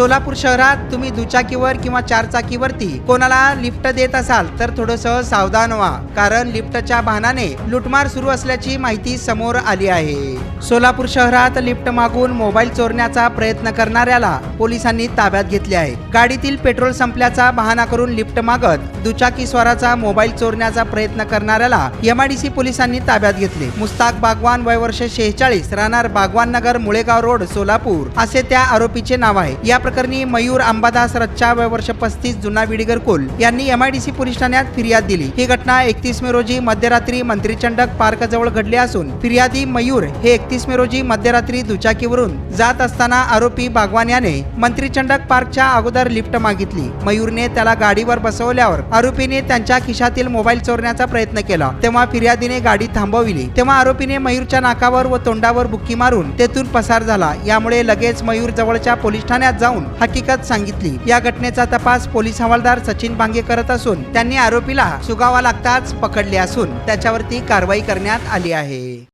सोलापूर शहरात तुम्ही दुचाकीवर किंवा चारचाकीवरती कोणाला लिफ्ट देत असाल तर थोडस सावधान व्हा. कारण लिफ्टच्या बहानाने लुटमार सुरू असल्याची माहिती समोर आली आहे. सोलापूर शहरात लिफ्ट मागून मोबाईल चोरण्याचा प्रयत्न करणाऱ्याला पोलिसांनी ताब्यात घेतले आहे. गाडीतील पेट्रोल संपल्याचा बहाणा करून लिफ्ट मागत दुचाकी स्वाराचा मोबाईल चोरण्याचा प्रयत्न करणाऱ्याला एमआयडीसी पोलिसांनी ताब्यात घेतले. मुस्ताक बागवान वय वर्ष शेहेचाळीस राहणार बागवान नगर मुळेगाव रोड सोलापूर असे त्या आरोपीचे नाव आहे. या प्रकरणी मयूर अंबादास रच्चा व वर्ष पस्तीस जुना विडीगर कोल यांनी एमआयडीसी पोलीस ठाण्यात फिर्याद दिली. ही घटना एकतीस मे रोजी मध्यरात्री मंत्रीचंडक पार्क जवळ घडली असून फिर्यादी मयूर हे एकतीस मे रोजी मध्यरात्री दुचाकीवरून जात असताना आरोपी बागवान याने मंत्रीचंडक पार्कच्या अगोदर लिफ्ट मागितली. मयूरने त्याला गाडीवर बसवल्यावर आरोपीने त्यांच्या खिशातील मोबाईल चोरण्याचा प्रयत्न केला. तेव्हा फिर्यादीने गाडी थांबविली. तेव्हा आरोपीने मयूरच्या नाकावर व तोंडावर बुक्की मारून तेथून पसार झाला. यामुळे लगेच मयूर जवळच्या पोलीस ठाण्यात जाऊन हकीकत सांगितली. या घटनेचा तपास पोलीस हवालदार सचिन बांगे करत असून त्यांनी आरोपीला सुगावा लागताच पकडले असून त्याच्यावरती कारवाई करण्यात आली आहे.